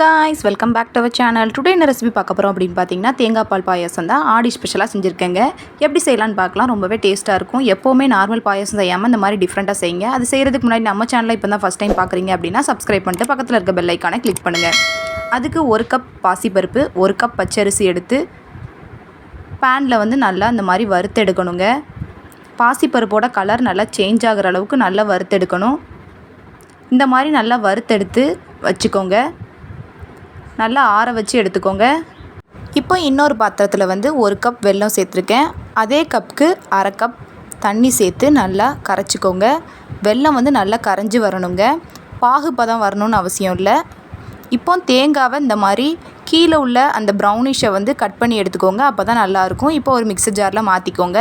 Guys welcome back to our channel today என்ன recipe பார்க்க போகிறோம் அப்படின்னு பார்த்தீங்கன்னா தேங்காய் பால் பாயாசம் தான் ஆடி ஸ்பெஷலாக செஞ்சுருக்கேங்க. எப்படி செய்யலாம்னு பார்க்கலாம். ரொம்பவே டேஸ்ட்டாக இருக்கும். எப்போவுமே நார்மல் பாயசம் செய்யாமல் இந்த மாதிரி டிஃப்ரெண்ட்டாக செய்யுங்க. அது செய்கிறதுக்கு முன்னாடி நம்ம சேனலில் இப்போ தான் ஃபஸ்ட் டைம் பார்க்குறீங்க அப்படின்னா சப்ஸ்கிரைப் பண்ணிட்டு பக்கத்தில் இருக்க பெல் ஐக்கானை கிளிக் பண்ணுங்கள் அதுக்கு ஒரு கப் பாசிப்பருப்பு ஒரு கப் பச்சரிசி எடுத்து பேனில் வந்து நல்லா இந்த மாதிரி வறுத்து எடுக்கணுங்க. பாசிப்பருப்போட கலர் நல்லா சேஞ்ச் ஆகிற அளவுக்கு நல்லா வறுத்தெடுக்கணும் இந்த மாதிரி நல்லா வறுத்தெடுத்து வச்சுக்கோங்க. நல்லா ஆற வச்சு எடுத்துக்கோங்க. இப்போ இன்னொரு பாத்திரத்தில் வந்து ஒரு கப் வெல்லம் சேர்த்துருக்கேன். அதே கப்புக்கு அரை கப் தண்ணி சேர்த்து நல்லா கரைச்சிக்கோங்க. வெல்லம் வந்து நல்லா கரைஞ்சி வரணுங்க. பாகுபதம் வரணும்னு அவசியம் இல்லை. இப்போ தேங்காவை இந்த மாதிரி கீழே உள்ள அந்த ப்ரௌனிஷை வந்து கட் பண்ணி எடுத்துக்கோங்க. அப்போ தான் நல்லாயிருக்கும் இப்போ ஒரு மிக்சர் ஜாரில் மாற்றிக்கோங்க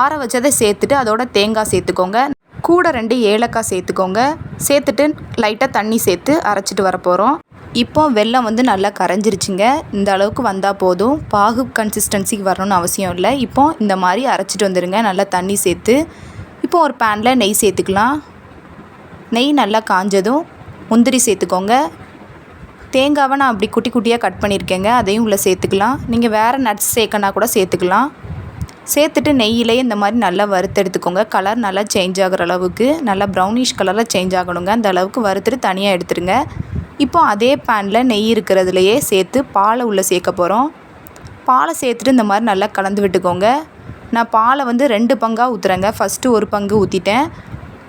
ஆற வச்சதை சேர்த்துட்டு அதோட தேங்காய் சேர்த்துக்கோங்க. கூட ரெண்டு ஏலக்காய் சேர்த்துக்கோங்க. சேர்த்துட்டு லைட்டாக தண்ணி சேர்த்து அரைச்சிட்டு வரப்போகிறோம் இப்போ வெல்லம் வந்து நல்லா கரைஞ்சிருச்சுங்க. இந்த அளவுக்கு வந்தால் போதும். பாகு கன்சிஸ்டன்சிக்கு வரணும்னு அவசியம் இல்லை. இப்போ இந்த மாதிரி அரைச்சிட்டு வந்துடுங்க நல்லா தண்ணி சேர்த்து. இப்போ ஒரு பேனில் நெய் சேர்த்துக்கலாம். நெய் நல்லா காஞ்சதும் முந்திரி சேர்த்துக்கோங்க. தேங்காவை நான் அப்படி குட்டி குட்டியாக கட் பண்ணியிருக்கேங்க. அதையும் உள்ளே சேர்த்துக்கலாம். நீங்கள் வேறு நட்ஸ் சேர்க்கனா கூட சேர்த்துக்கலாம். சேர்த்துட்டு நெய்யிலே இந்த மாதிரி நல்லா வறுத்தெடுத்துக்கோங்க கலர் நல்லா சேஞ்ச் ஆகிற அளவுக்கு. நல்லா ப்ரௌனிஷ் கலரில் சேஞ்ச் ஆகணுங்க. அந்த அளவுக்கு வறுத்துட்டு தனியாக எடுத்துருங்க. இப்போ அதே பேனில் நெய் இருக்கிறதுலையே சேர்த்து பாலை உள்ளே சேர்க்க போகிறோம் பாலை சேர்த்துட்டு இந்த மாதிரி நல்லா கலந்து விட்டுக்கோங்க. நான் பாலை வந்து ரெண்டு பங்காக ஊற்றுறேங்க ஃபஸ்ட்டு ஒரு பங்கு ஊற்றிட்டேன்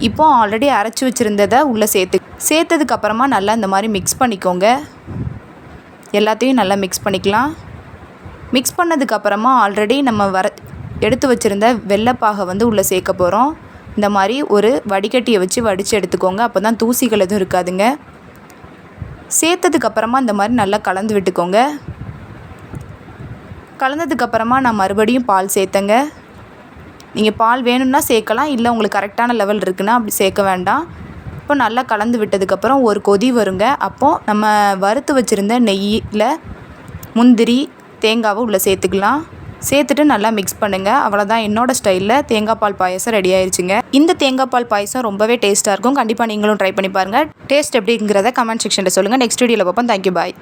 இப்போ ஆல்ரெடி அரைச்சி வச்சுருந்ததை உள்ளே சேர்த்து சேர்த்ததுக்கப்புறமா நல்லா இந்த மாதிரி மிக்ஸ் பண்ணிக்கோங்க. எல்லாத்தையும் நல்லா மிக்ஸ் பண்ணிக்கலாம். மிக்ஸ் பண்ணதுக்கப்புறமா ஆல்ரெடி நம்ம வர எடுத்து வச்சுருந்த வெள்ளைப்பாகை வந்து உள்ளே சேர்க்க போகிறோம் இந்த மாதிரி ஒரு வடிகட்டியை வச்சு வடித்து எடுத்துக்கோங்க. அப்போ தான் தூசிகள் எதுவும் இருக்காதுங்க. சேர்த்ததுக்கப்புறமா இந்த மாதிரி நல்லா கலந்து விட்டுக்கோங்க. கலந்ததுக்கப்புறமா நான் மறுபடியும் பால் சேர்த்தேங்க. நீங்கள் பால் வேணும்னா சேர்க்கலாம் இல்லை உங்களுக்கு கரெக்டான லெவல் இருக்குன்னா அப்படி சேர்க்க வேண்டாம். இப்போ நல்லா கலந்து விட்டதுக்கப்புறம் ஒரு கொதி வருங்க. அப்போது நம்ம வறுத்து வச்சுருந்த நெய்யில் முந்திரி தேங்காவை உள்ளே சேர்த்துக்கலாம். சேர்த்துட்டு நல்லா மிக்ஸ் பண்ணுங்கள் அவ்வளோதான் என்னோட ஸ்டைலில் தேங்காய் பால் பாயசம் ரெடி ஆயிடுச்சுங்க இந்த தேங்காய் பால் பாயசம் ரொம்பவே டேஸ்ட்டாக இருக்கும். கண்டிப்பாக நீங்களும் ட்ரை பண்ணி பாருங்கள் டேஸ்ட் எப்படிங்கிறத கமெண்ட் செக்ஷனில் சொல்லுங்கள் நெக்ஸ்ட் வீடியோவில் பார்ப்போம். Thank you bye